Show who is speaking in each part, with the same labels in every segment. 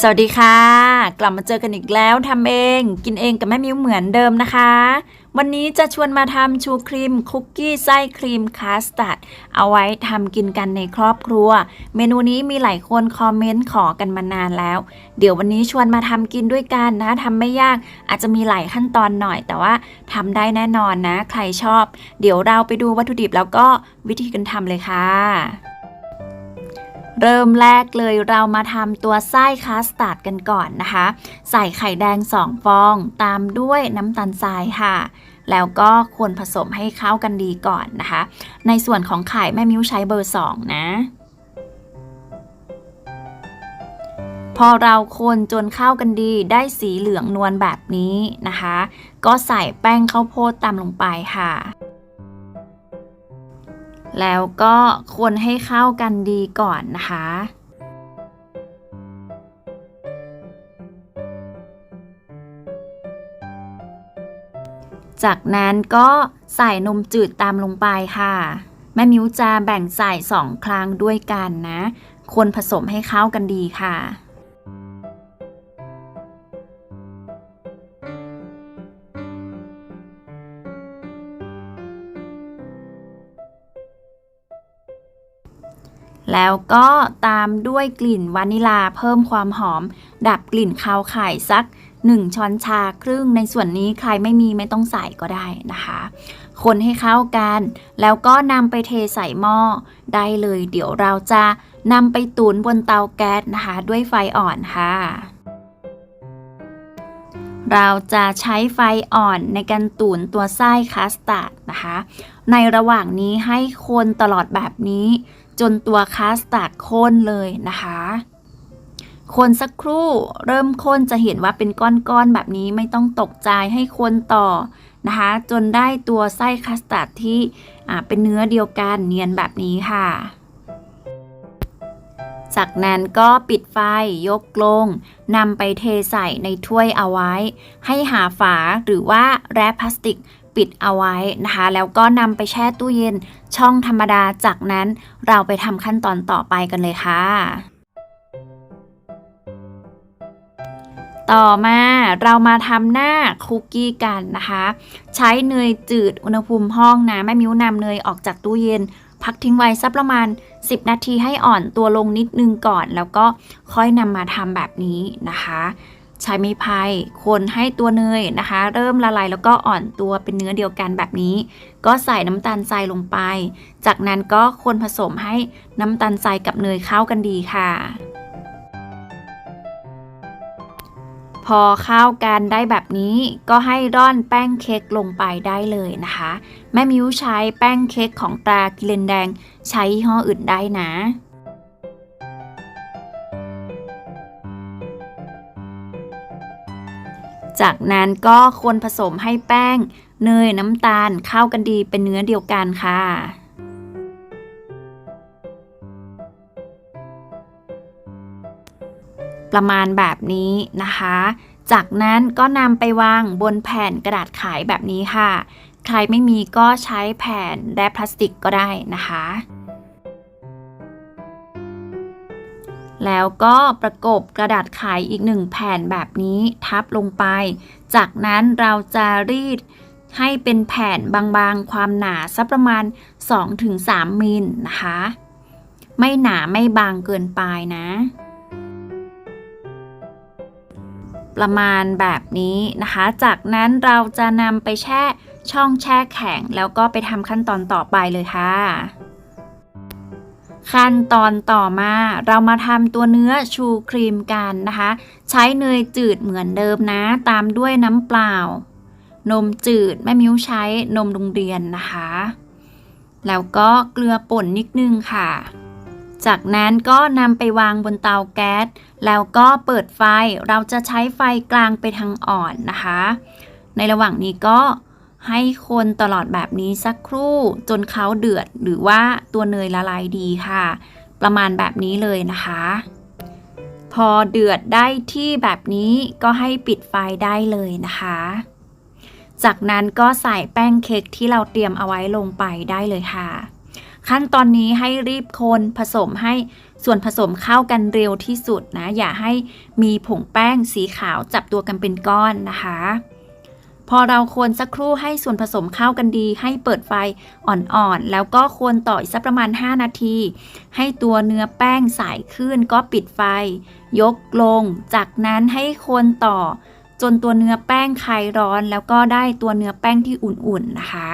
Speaker 1: สวัสดีค่ะ กลับมาเจอกันอีกแล้วทำเอง กินเองกับแม่มิ้วเหมือนเดิมนะคะ วันนี้จะชวนมาทำชูครีมคุกกี้ไส้ครีมคัสตาร์ดเอาไว้ทำกินกันในครอบครัว เมนูนี้มีหลายคนคอมเมนต์ขอกันมานานแล้ว เดี๋ยววันนี้ชวนมาทำกินด้วยกันนะทำไม่ยากอาจจะมีหลายขั้นตอนหน่อย แต่ว่าทำได้แน่นอนนะ ใครชอบ เดี๋ยวเราไปดูวัตถุดิบแล้วก็วิธีการทำเลยค่ะ เริ่มแรกเลยเรามาทำตัวไส้คัสตาร์ดกันก่อนนะคะ ใส่ไข่แดง 2 ฟองตามด้วยน้ำตาลทรายค่ะ แล้วก็ควรผสมให้เข้ากันดีก่อนนะคะ ในส่วนของไข่แม่มิ้วใช้เบอร์ 2 นะ พอเราคนจนเข้ากันดีได้สีเหลืองนวลแบบนี้นะคะ ก็ใส่แป้งข้าวโพดตามลงไปค่ะ แล้วก็คนให้เข้ากันดีก่อนนะคะ จากนั้นก็ใส่นมจืดตามลงไปค่ะ แม่มิ้วจะแบ่งใส่สองครั้งด้วยกันนะ คนผสมให้เข้ากันดีค่ะ แล้วก็ตามด้วยกลิ่นวานิลาเพิ่มความหอม ดับกลิ่นคาวไข่สัก 1 ช้อนชาครึ่งในส่วนนี้ใครไม่มีไม่ต้องใส่ก็ได้นะคะ คนให้เข้ากัน แล้วก็นำไปเทใส่หม้อได้เลย เดี๋ยวเราจะนำไปตุนบนเตาแก๊สนะคะ ด้วยไฟอ่อนค่ะ เราจะใช้ไฟอ่อนในการตุนตัวไส้คัสตาร์ดนะคะ ในระหว่างนี้ให้คนตลอดแบบนี้ จนตัวคัสตาร์ดข้นเลยนะคะคนสักครู่เริ่มข้นจะเห็นว่าเป็นก้อนๆแบบนี้ไม่ต้องตกใจให้คนต่อนะคะ จนได้ตัวไส้คัสตาร์ดที่เป็นเนื้อเดียวกันเนียนแบบนี้ค่ะ จากนั้นก็ปิดไฟยกลงนำไปเทใส่ในถ้วยเอาไว้ ให้หาฝาหรือว่าแรปพลาสติก ปิดเอาไว้นะคะ แล้วก็นำไปแช่ตู้เย็นช่องธรรมดาจากนั้นเราไปทำขั้นตอนต่อไปกันเลยค่ะ ต่อมาเรามาทำหน้าคุกกี้กันนะคะ ใช้เนยจืดอุณหภูมิห้องนะแม่มิ้วนำเนยออกจากตู้เย็นพักทิ้งไว้สักประมาณ 10 นาทีให้อ่อนตัวลงนิดนึงก่อน แล้วก็ค่อยนำมาทำแบบนี้นะคะ ใช้ไม้พายคนให้ตัวเนยนะคะ เริ่มละลายแล้วก็อ่อนตัวเป็นเนื้อเดียวกันแบบนี้ ก็ใส่น้ำตาลทรายลงไป จากนั้นก็คนผสมให้น้ำตาลทรายกับเนยเข้ากันดีค่ะ พอเข้ากันได้แบบนี้ก็ให้ร่อนแป้งเค้กลงไปได้เลยนะคะ แม่มิวใช้แป้งเค้กของตรากิเลนแดง ใช้ยี่ห้ออื่นได้นะ จากนั้นก็คนผสมให้แป้ง เนยน้ำตาลเข้ากันดีเป็นเนื้อเดียวกันค่ะประมาณแบบนี้นะคะ จากนั้นก็นำไปวางบนแผ่นกระดาษขายแบบนี้ค่ะ ใครไม่มีก็ใช้แผ่นแรปพลาสติกก็ได้นะคะ แล้วก็ประกบกระดาษขายอีกหนึ่งแผ่นแบบนี้ทับลงไป จากนั้นเราจะรีดให้เป็นแผ่นบางๆ ความหนาสักประมาณ 2-3 มิลนะคะ ไม่หนาไม่บางเกินไปนะ ประมาณแบบนี้นะคะ จากนั้นเราจะนำไปแช่ช่องแช่แข็ง แล้วก็ไปทำขั้นตอนต่อไปเลยค่ะ ขั้นตอนต่อมาเรามาทำตัวเนื้อชูครีมกันนะคะ ใช้เนยจืดเหมือนเดิมนะ ตามด้วยน้ำเปล่า นมจืดแม่มิ้วใช้นมโรงเรียนนะคะ แล้วก็เกลือป่นนิดนึงค่ะ จากนั้นก็นำไปวางบนเตาแก๊ส แล้วก็เปิดไฟเราจะใช้ไฟกลางไปทางอ่อนนะคะ ในระหว่างนี้ก็ ให้คนตลอดแบบนี้สักครู่จนเขาเดือดหรือว่าตัวเนยละลายดีค่ะ ประมาณแบบนี้เลยนะคะ พอเดือดได้ที่แบบนี้ก็ให้ปิดไฟได้เลยนะคะ จากนั้นก็ใส่แป้งเค้กที่เราเตรียมเอาไว้ลงไปได้เลยค่ะ ขั้นตอนนี้ให้รีบคนผสมให้ส่วนผสมเข้ากันเร็วที่สุดนะ อย่าให้มีผงแป้งสีขาวจับตัวกันเป็นก้อนนะคะ พอเราคนสักครู่ให้ส่วนผสมเข้ากันดี ให้เปิดไฟอ่อนๆ แล้วก็คนต่ออีกสักประมาณ 5 นาที ให้ตัวเนื้อแป้งใสขึ้นก็ปิดไฟ ยกลง จากนั้นให้คนต่อ จนตัวเนื้อแป้งคลายร้อน แล้วก็ได้ตัวเนื้อแป้งที่อุ่นๆนะคะ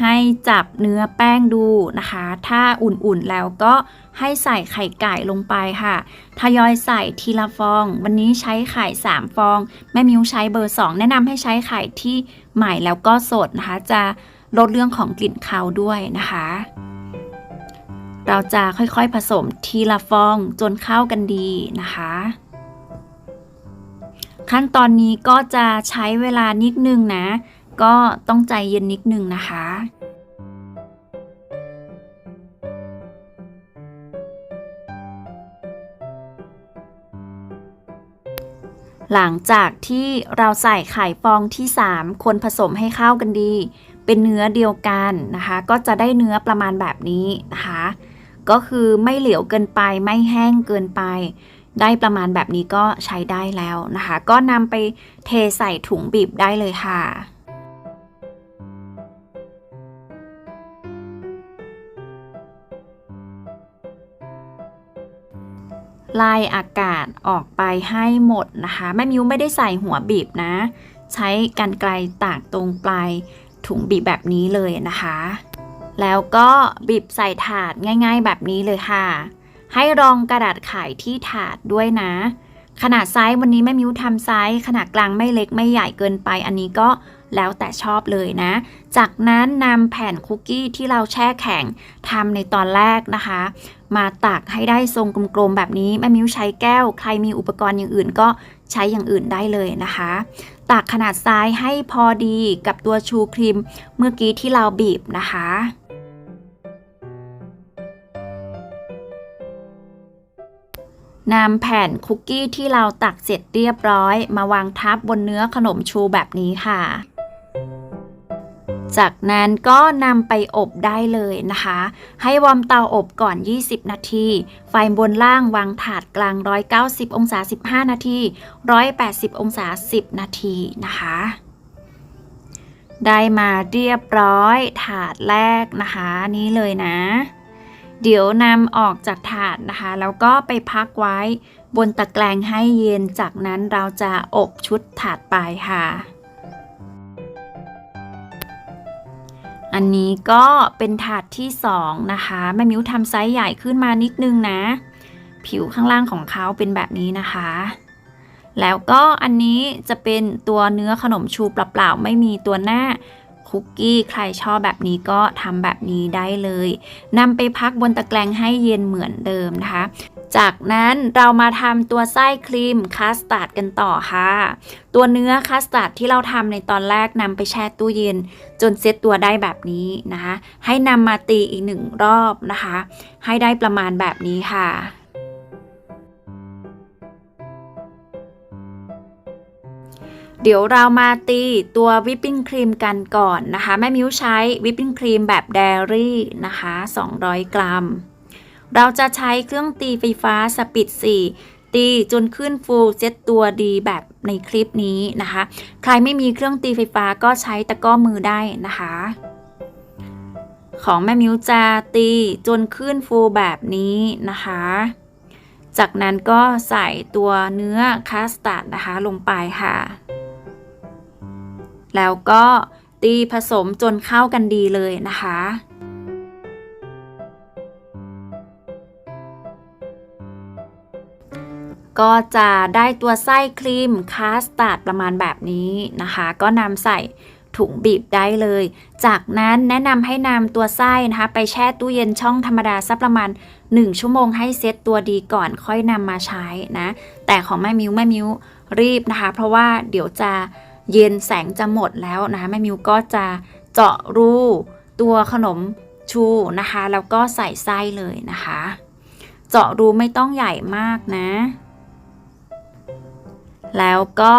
Speaker 1: ให้จับเนื้อแป้งดูนะคะ ถ้าอุ่นๆแล้วก็ให้ใส่ไข่ไก่ลงไปค่ะ ทยอยใส่ทีละฟอง วันนี้ใช้ไข่ 3 ฟอง แม่มิวใช้เบอร์ 2 แนะนำให้ใช้ไข่ที่ใหม่แล้วก็สดนะคะ จะลดเรื่องของกลิ่นคาวด้วยนะคะ เราจะค่อยๆผสมทีละฟองจนเข้ากันดีนะคะขั้นตอนนี้ก็จะใช้เวลานิดนึงนะ ก็ต้องใจเย็นนิดนึงนะคะ หลังจากที่เราใส่ไข่ฟองที่ 3 คนผสมให้เข้ากันดี เป็นเนื้อเดียวกันนะคะ ก็จะได้เนื้อประมาณแบบนี้นะคะ ก็คือไม่เหลวเกินไปไม่แห้งเกินไปได้ประมาณแบบนี้ก็ใช้ได้แล้วนะคะ ก็นำไปเทใส่ถุงบีบได้เลยค่ะ ไล่อากาศออกไปให้หมดนะคะแม่มิวไม่ได้ใส่หัวบีบนะ ใช้กันไกลตากตรงปลายถุงบีบแบบนี้เลยนะคะ แล้วก็บีบใส่ถาดง่าย ๆ แบบนี้เลยค่ะ ให้รองกระดาษไขที่ถาดด้วยนะ ขนาดไซส์วันนี้แม่มิวทำไซส์ขนาดกลางไม่เล็กไม่ใหญ่เกินไป อันนี้ก็แล้วแต่ชอบเลยนะ จากนั้นนำแผ่นคุกกี้ที่เราแช่แข็งทำในตอนแรกนะคะ มาตักให้ได้ทรงกลมๆแบบนี้แม่มิ้วใช้แก้ว ใครมีอุปกรณ์อย่างอื่นก็ใช้อย่างอื่นได้เลยนะคะตักขนาดทรายให้พอดีกับตัวชูครีมเมื่อกี้ที่เราบีบนะคะนำแผ่นคุกกี้ที่เราตักเสร็จเรียบร้อย มาวางทับบนเนื้อขนมชูแบบนี้ค่ะ จากนั้นก็นำไปอบได้เลยนะคะ ให้วอร์มเตาอบก่อน 20 นาที ไฟบนล่างวางถาดกลาง 190 องศา 15 นาที 180 องศา 10 นาทีนะคะ ได้มาเรียบร้อยถาดแรกนะคะนี่เลยนะ เดี๋ยวนำออกจากถาดนะคะ แล้วก็ไปพักไว้บนตะแกรงให้เย็นจากนั้นเราจะอบชุดถาดไปค่ะ อันนี้ก็เป็นถาดที่ 2 นะคะแม่มิ้วทำไซส์ใหญ่ขึ้นมานิดนึงนะ ผิวข้างล่างของเขาเป็นแบบนี้นะคะ แล้วก็อันนี้จะเป็นตัวเนื้อขนมชูเปล่าๆไม่มีตัวหน้าคุกกี้ใครชอบแบบนี้ก็ทำแบบนี้ได้เลยนำไปพักบนตะแกรงให้เย็นเหมือนเดิมนะคะ จากนั้นเรามาทำตัวไส้ครีมคัสตาร์ดกันต่อค่ะ ตัวเนื้อคัสตาร์ดที่เราทำในตอนแรกนำไปแช่ตู้เย็น จนเซตตัวได้แบบนี้นะคะ ให้นำมาตีอีกหนึ่งรอบนะคะ ให้ได้ประมาณแบบนี้ค่ะเดี๋ยวเรามาตีตัววิปปิ้งครีมกันก่อนนะคะ แม่มิ้วใช้วิปปิ้งครีมแบบเดรี่นะคะ 200 กรัม เราจะใช้เครื่องตีไฟฟ้าสปีด4 ตีจนขึ้นฟูลเซตตัวดีแบบในคลิปนี้นะคะ ใครไม่มีเครื่องตีไฟฟ้าก็ใช้ตะก้อมือได้นะคะ ของแม่มิวจะตีจนขึ้นฟูลแบบนี้นะคะ จากนั้นก็ใส่ตัวเนื้อคัสตาร์ดนะคะลงไปค่ะ แล้วก็ตีผสมจนเข้ากันดีเลยนะคะ ก็จะได้ตัวไส้ครีมคัสตาร์ดประมาณแบบนี้นะคะ ก็นำใส่ถุงบีบได้เลย จากนั้นแนะนำให้นำตัวไส้นะคะ ไปแช่ตู้เย็นช่องธรรมดาสักประมาณ 1 ชั่วโมงให้เซตตัวดีก่อนค่อยนำมาใช้นะ แต่ของแม่มิวแม่มิวรีบนะคะ เพราะว่าเดี๋ยวจะเย็นแสงจะหมดแล้วนะคะแม่มิวก็จะเจาะรูตัวขนมชูนะคะ แล้วก็ใส่ไส้เลยนะคะ เจาะรูไม่ต้องใหญ่มากนะ แล้วก็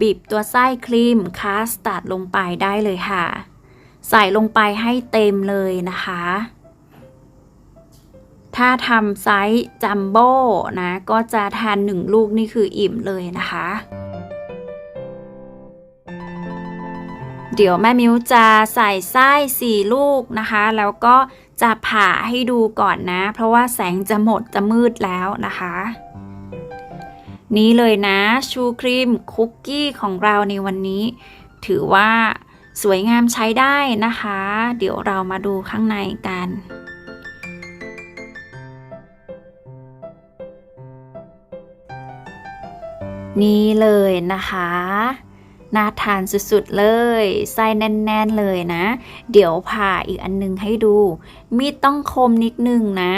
Speaker 1: บีบตัวไส้ครีมคัสตาร์ดลงไปได้เลยค่ะ ใส่ลงไปให้เต็มเลยนะคะ ถ้าทำไซส์จัมโบ้นะ ก็จะทานหนึ่งลูกนี่คืออิ่มเลยนะคะ เดี๋ยวแม่มิ้วจะใส่ไส้สี่ลูกนะคะ แล้วก็จะผ่าให้ดูก่อนนะ เพราะว่าแสงจะหมดจะมืดแล้วนะคะ นี้เลยนะ ชูครีมคุกกี้ของเราในวันนี้ ถือว่าสวยงามใช้ได้นะคะ เดี๋ยวเรามาดูข้างในกันนี่เลยนะคะ น่าทานสุดๆเลย ไส้แน่น ๆ เลยนะ เดี๋ยวผ่าอีกอันนึงให้ดู มีดต้องคมนิดนึงนะ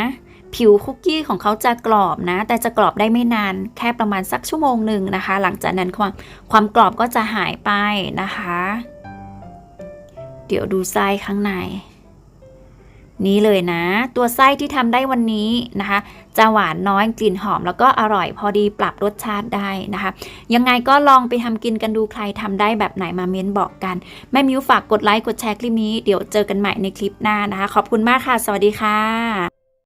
Speaker 1: ผิวคุกกี้ของเขาจะกรอบนะ แต่จะกรอบได้ไม่นานแค่ประมาณสักชั่วโมงหนึ่งนะคะ หลังจากนั้นความความกรอบก็จะหายไปนะคะ เดี๋ยวดูไส้ข้างใน นี่เลยนะ ตัวไส้ที่ทำได้วันนี้นะคะ จะหวานน้อยกลิ่นหอมแล้วก็อร่อยพอดีปรับรสชาติได้นะคะ ยังไงก็ลองไปทำกินกันดูใครทำได้แบบไหนมาเม้นบอกกัน แม่มิวฝากกดไลค์กดแชร์คลิปนี้เดี๋ยวเจอกันใหม่ในคลิปหน้านะคะ ขอบคุณมากค่ะ สวัสดีค่ะ